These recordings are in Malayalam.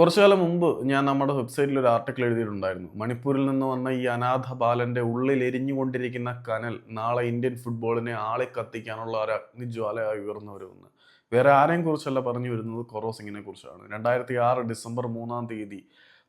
കുറച്ചു കാലം മുമ്പ് ഞാൻ നമ്മുടെ വെബ്സൈറ്റിൽ ഒരു ആർട്ടിക്കിൾ എഴുതിയിട്ടുണ്ടായിരുന്നു. മണിപ്പൂരിൽ നിന്ന് വന്ന ഈ അനാഥ ബാലന്റെ ഉള്ളിൽ എരിഞ്ഞുകൊണ്ടിരിക്കുന്ന കനൽ നാളെ ഇന്ത്യൻ ഫുട്ബോളിനെ ആളെ കത്തിക്കാനുള്ള ഒരു അഗ്നിജ്വാലയായി ഉയർന്നവരുമെന്ന് വേറെ ആരെയും കുറിച്ചല്ല പറഞ്ഞു വരുന്നത് കൊറോസിങ്ങിനെ കുറിച്ചാണ്. രണ്ടായിരത്തി ആറ് ഡിസംബർ മൂന്നാം തീയതി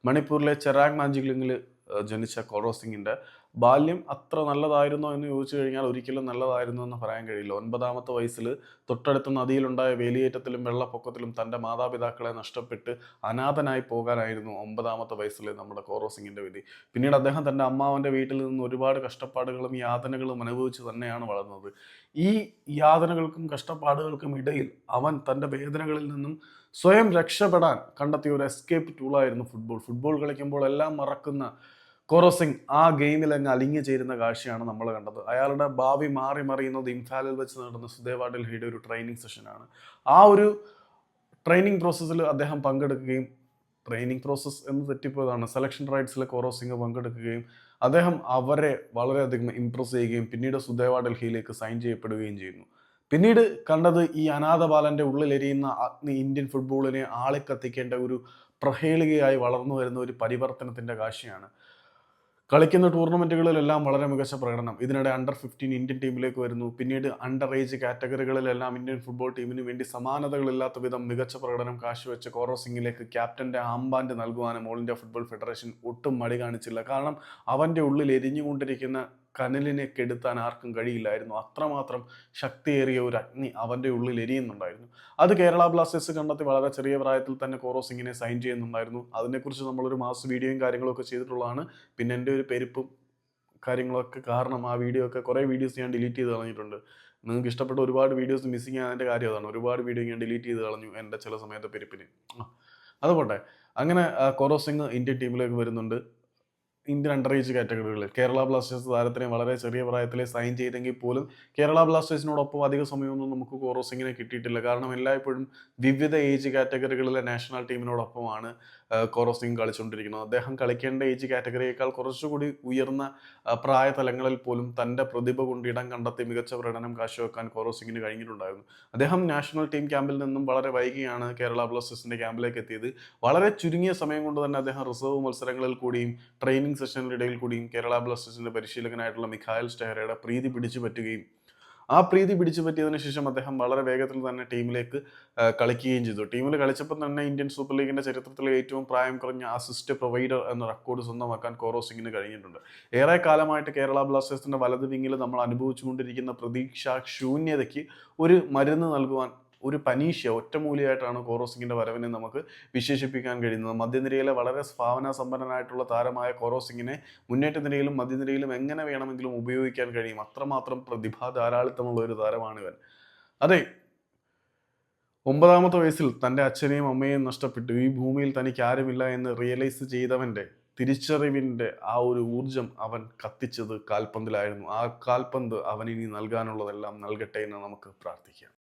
മണിപ്പൂരിലെ ചെറാഗ് മാഞ്ചിഗ്ലിംഗിൽ ജനിച്ച കൊറോ സിംഗിന്റെ ബാല്യം അത്ര നല്ലതായിരുന്നോ എന്ന് ചോദിച്ചു കഴിഞ്ഞാൽ ഒരിക്കലും നല്ലതായിരുന്നു എന്ന് പറയാൻ കഴിയില്ല. ഒൻപതാമത്തെ വയസ്സിൽ തൊട്ടടുത്ത നദിയിലുണ്ടായ വേലിയേറ്റത്തിലും വെള്ളപ്പൊക്കത്തിലും തന്റെ മാതാപിതാക്കളെ നഷ്ടപ്പെട്ട് അനാഥനായി പോകാനായിരുന്നു ഒമ്പതാമത്തെ വയസ്സിൽ നമ്മുടെ കോറോ സിംഗിന്റെ വിധി. പിന്നീട് അദ്ദേഹം തന്റെ അമ്മാവന്റെ വീട്ടിൽ നിന്ന് ഒരുപാട് കഷ്ടപ്പാടുകളും യാതനകളും അനുഭവിച്ച് തന്നെയാണ് വളർന്നത്. ഈ യാതനകൾക്കും കഷ്ടപ്പാടുകൾക്കും ഇടയിൽ അവൻ തന്റെ വേദനകളിൽ നിന്നും സ്വയം രക്ഷപ്പെടാൻ കണ്ടെത്തിയ ഒരു എസ്കേപ്പ് ടൂളായിരുന്നു ഫുട്ബോൾ ഫുട്ബോൾ കളിക്കുമ്പോൾ എല്ലാം മറക്കുന്ന കോറോ സിംഗ് ആ ഗെയിമിൽ അങ്ങ് അലിഞ്ഞു ചേരുന്ന കാഴ്ചയാണ് നമ്മൾ കണ്ടത്. അയാളുടെ ഭാവി മാറി മറിയുന്നത് ഇംഫാലിൽ വെച്ച് നടന്ന സുദേവ ഡൽഹിയുടെ ഒരു ട്രെയിനിങ് സെഷനാണ് ആ ഒരു ട്രെയിനിങ് പ്രോസസ്സിൽ അദ്ദേഹം പങ്കെടുക്കുകയും ട്രെയിനിങ് പ്രോസസ്സ് എന്ന് തെറ്റിപ്പോയതാണ്. സെലക്ഷൻ റൈഡ്സിൽ കോറോസിംഗ് പങ്കെടുക്കുകയും അദ്ദേഹം അവരെ വളരെയധികം ഇംപ്രസ് ചെയ്യുകയും പിന്നീട് സുദേവ ഡൽഹിയിലേക്ക് സൈൻ ചെയ്യപ്പെടുകയും ചെയ്യുന്നു. പിന്നീട് കണ്ടത് ഈ അനാഥ ബാലന്റെ ഉള്ളിലെരിയുന്ന അഗ്നി ഇന്ത്യൻ ഫുട്ബോളിനെ ആളിക്കത്തിക്കേണ്ട ഒരു പ്രഹേളികയായി വളർന്നു വരുന്ന ഒരു പരിവർത്തനത്തിന്റെ കാഴ്ചയാണ്. കളിക്കുന്ന ടൂർണമെന്റുകളിലെല്ലാം വളരെ മികച്ച പ്രകടനം. ഇതിനിടെ അണ്ടർ ഫിഫ്റ്റീൻ ഇന്ത്യൻ ടീമിലേക്ക് വരുന്നു. പിന്നീട് അണ്ടർ ഏജ് കാറ്റഗറികളിലെല്ലാം ഇന്ത്യൻ ഫുട്ബോൾ ടീമിന് വേണ്ടി സമാനതകളില്ലാത്ത വിധം മികച്ച പ്രകടനം കാഴ്ചവെച്ച കോറോ സിംഗിലേക്ക് ക്യാപ്റ്റന്റെ ആംബാൻഡ് നൽകുവാനും ഓൾ ഇന്ത്യ ഫുട്ബോൾ ഫെഡറേഷൻ ഒട്ടും മടി കാണിച്ചില്ല. കാരണം അവന്റെ ഉള്ളിൽ എരിഞ്ഞുകൊണ്ടിരിക്കുന്ന കനലിനെ കെടുത്താൻ ആർക്കും കഴിയില്ലായിരുന്നു. അത്രമാത്രം ശക്തിയേറിയ ഒരു അഗ്നി അവന്റെ ഉള്ളിൽ എരിയുന്നുണ്ടായിരുന്നു. അത് കേരള ബ്ലാസ്റ്റേഴ്സ് കണ്ടെത്തി വളരെ ചെറിയ പ്രായത്തിൽ തന്നെ കോറോ സിംഗിനെ സൈൻ ചെയ്യുന്നുണ്ടായിരുന്നു. അതിനെക്കുറിച്ച് നമ്മളൊരു മാസ് വീഡിയോയും കാര്യങ്ങളൊക്കെ ചെയ്തിട്ടുള്ളതാണ്. പിന്നെ എന്റെ ഒരു പെരുപ്പും കാര്യങ്ങളൊക്കെ കാരണം ആ വീഡിയോ ഒക്കെ കുറേ വീഡിയോസ് ഞാൻ ഡിലീറ്റ് ചെയ്ത് കളഞ്ഞിട്ടുണ്ട്. നിങ്ങൾക്ക് ഇഷ്ടപ്പെട്ട ഒരുപാട് വീഡിയോസ് മിസ്സിങ് ആയതിന്റെ കാര്യം അതാണ്. ഒരുപാട് വീഡിയോ ഞാൻ ഡിലീറ്റ് ചെയ്ത് കളഞ്ഞു എന്റെ ചില സമയത്തെ പെരുപ്പിന്. അതുപോട്ടെ അങ്ങനെ കോറോ സിംഗ് ഇന്ത്യൻ ടീമിലേക്ക് വരുന്നുണ്ട്. ഇന്ത്യൻ അണ്ടർ ഏജ് കാറ്റഗറികളിൽ കേരള ബ്ലാസ്റ്റേഴ്സ് താരത്തിനെ വളരെ ചെറിയ പ്രായത്തിലെ സൈൻ ചെയ്തെങ്കിൽ പോലും കേരള ബ്ലാസ്റ്റേഴ്സിനോടൊപ്പം അധിക സമയമൊന്നും നമുക്ക് കോറോസിങ്ങിനെ കിട്ടിയിട്ടില്ല. കാരണം എല്ലായ്പ്പോഴും വിവിധ ഏജ് കാറ്റഗറികളിലെ നാഷണൽ ടീമിനോടൊപ്പമാണ് കോറോസിംഗ് കളിച്ചുകൊണ്ടിരിക്കുന്നത് അദ്ദേഹം കളിക്കേണ്ട ഏജ് കാറ്റഗറിയേക്കാൾ കുറച്ചുകൂടി ഉയർന്ന പ്രായതലങ്ങളിൽ പോലും തന്റെ പ്രതിഭ കൊണ്ട് ഇടം കണ്ടെത്തി മികച്ച പ്രകടനം കാഴ്ചവെക്കാൻ കോറോസിംഗിന് കഴിഞ്ഞിട്ടുണ്ടായിരുന്നു. അദ്ദേഹം നാഷണൽ ടീം ക്യാമ്പിൽ നിന്നും വളരെ വൈകിയാണ് കേരള ബ്ലാസ്റ്റേഴ്സിന്റെ ക്യാമ്പിലേക്ക് എത്തിയത്. വളരെ ചുരുങ്ങിയ സമയം കൊണ്ട് തന്നെ അദ്ദേഹം റിസർവ് മത്സരങ്ങളിൽ കൂടിയും ട്രെയിനിങ് ട്രെയിനിങ് സെഷനിലിടയിൽ കൂടിയും കേരള ബ്ലാസ്റ്റേഴ്സിന്റെ പരിശീലകനായിട്ടുള്ള മിഖായൽ സ്റ്റെഹറയുടെ പ്രീതി പിടിച്ചു പറ്റുകയും ആ പ്രീതി പിടിച്ചു പറ്റിയതിനു ശേഷം അദ്ദേഹം വളരെ വേഗത്തിൽ തന്നെ ടീമിലേക്ക് കളിക്കുകയും ചെയ്തു. ടീമിൽ കളിച്ചപ്പോൾ തന്നെ ഇന്ത്യൻ സൂപ്പർ ലീഗിന്റെ ചരിത്രത്തിലെ ഏറ്റവും പ്രായം കുറഞ്ഞ അസിസ്റ്റ് പ്രൊവൈഡർ എന്ന റെക്കോർഡ് സ്വന്തമാക്കാൻ കോറോ സിംഗിന് കഴിഞ്ഞിട്ടുണ്ട്. ഏറെ കാലമായിട്ട് കേരള ബ്ലാസ്റ്റേഴ്സിന്റെ വലത് വിങ്ങിൽ നമ്മൾ അനുഭവിച്ചുകൊണ്ടിരിക്കുന്ന പ്രതീക്ഷ ശൂന്യതയ്ക്ക് ഒരു മരുന്ന് നൽകുവാൻ ഒരു പനീഷ്യ ഒറ്റമൂലിയായിട്ടാണ് കോറോസിംഗിന്റെ വരവിനെ നമുക്ക് വിശേഷിപ്പിക്കാൻ കഴിയുന്നത്. മധ്യനിരയിലെ വളരെ സ്ഭാവന സമ്പന്നനായിട്ടുള്ള താരമായ കോറോസിംഗിനെ മുന്നേറ്റ നിരയിലും മധ്യനിരയിലും എങ്ങനെ വേണമെങ്കിലും ഉപയോഗിക്കാൻ കഴിയും? അത്രമാത്രം പ്രതിഭ ധാരാളിത്തമുള്ള ഒരു താരമാണ് ഇവൻ അതെ ഒമ്പതാമത്തെ വയസ്സിൽ തന്റെ അച്ഛനെയും അമ്മയെയും നഷ്ടപ്പെട്ടു. ഈ ഭൂമിയിൽ തനിക്ക് ആരുമില്ല എന്ന് റിയലൈസ് ചെയ്തവന്റെ തിരിച്ചറിവിന്റെ ആ ഒരു ഊർജം അവൻ കത്തിച്ചത് കാൽപന്തിലായിരുന്നു. ആ കാൽപന്ത് അവനിനി നൽകാനുള്ളതെല്ലാം നൽകട്ടെ എന്ന് നമുക്ക് പ്രാർത്ഥിക്കാം.